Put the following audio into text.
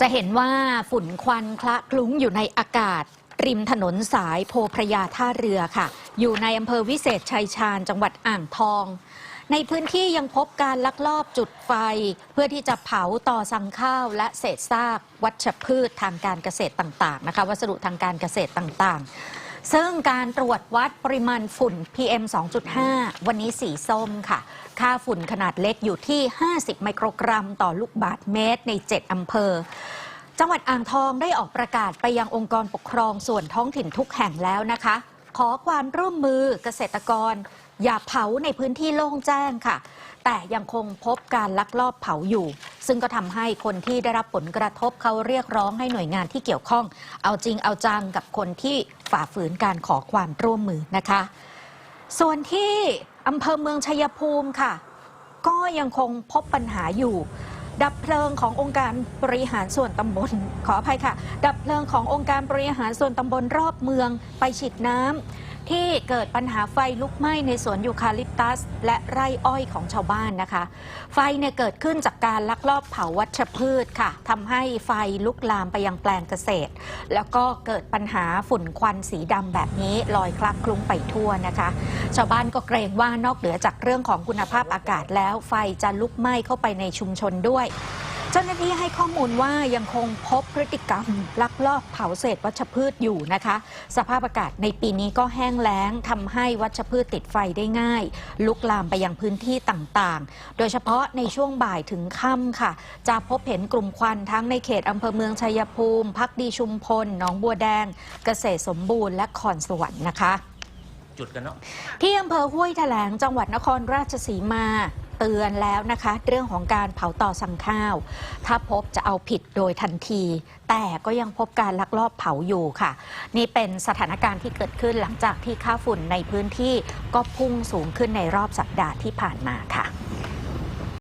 จะเห็นว่าฝุ่นควันคละคลุ้งอยู่ในอากาศ ริมถนนสายโพพระยาท่าเรือค่ะ อยู่ในอำเภอวิเศษชัยชาญจังหวัดอ่างทอง ในพื้นที่ยังพบการลักลอบจุดไฟ เพื่อที่จะเผาต่อสั่งข้าวและเศษซาก วัชพืชทางการเกษตรต่างๆนะคะวัสดุทางการเกษตรต่างๆ ซึ่งการตรวจวัดปริมาณฝุ่น PM 2.5 วันนี้สีส้มค่ะ ค่าฝุ่นขนาดเล็กอยู่ที่ 50 ไมโครกรัม ต่อลูกบาทเมตรใน 7 อำเภอ จังหวัดอ่างทองได้ออกประกาศไปยังองค์กรปกครองส่วนท้องถิ่นทุกแห่งแล้วนะคะ ขอความร่วมมือเกษตรกร อย่าเผาในพื้นที่โล่งแจ้งค่ะ แต่ยังคงพบการลักลอบเผาอยู่ ซึ่งก็ทำให้คนที่ได้รับผลกระทบเขาเรียกร้องให้หน่วยงานที่เกี่ยวข้อง เอาจริงเอาจังกับคนที่ฝ่าฝืนการขอความร่วมมือนะคะ ส่วนที่อำเภอเมืองชัยภูมิค่ะ ก็ยังคงพบปัญหาอยู่ ดับเพลิงขององค์การบริหารส่วนตำบล ขออภัยค่ะ ดับเพลิงขององค์การบริหารส่วนตำบลรอบเมืองไปฉีดน้ำที่เกิดปัญหาไฟลุกไหม้ในสวนยูคาลิปตัส และไร่อ้อยของชาวบ้านนะคะ ไฟเนี่ยเกิดขึ้นจากการลักลอบเผาวัชพืชค่ะทำให้ไฟลุกลามไปยังแปลงเกษตร แล้วก็เกิดปัญหาฝุ่นควันสีดำแบบนี้ลอยคลักคลุ้งไปทั่วนะคะ ชาวบ้านก็เกรงว่านอกเหนือจากเรื่องของคุณภาพอากาศแล้ว ไฟจะลุกไหม้เข้าไปในชุมชนด้วย เจ้าหน้าที่ให้ข้อมูลว่ายังคงพบพฤติกรรม ลักลอบเผาเศษวัชพืชอยู่นะคะ สภาพอากาศในปีนี้ก็แห้งแล้งทำให้วัชพืชติดไฟได้ง่าย ลุกลามไปยังพื้นที่ต่างๆ โดยเฉพาะในช่วงบ่ายถึงค่ำค่ะ จะพบเห็นกลุ่มควันทั้งในเขตอำเภอเมืองชัยภูมิ พักดีชุมพลหนองบัวแดง เกษตรสมบูรณ์และคอนสวรรค์นะคะ จุดกันเนาะที่อำเภอห้วยแถลงจังหวัดนครราชสีมา เตือนแล้วนะคะ เรื่องของการเผาต่อสั่งข้าว ถ้าพบจะเอาผิดโดยทันที แต่ก็ยังพบการลักลอบเผาอยู่ค่ะ นี่เป็นสถานการณ์ที่เกิดขึ้นหลังจากที่ค่าฝุ่นในพื้นที่ก็พุ่งสูงขึ้นในรอบสัปดาห์ที่ผ่านมาค่ะ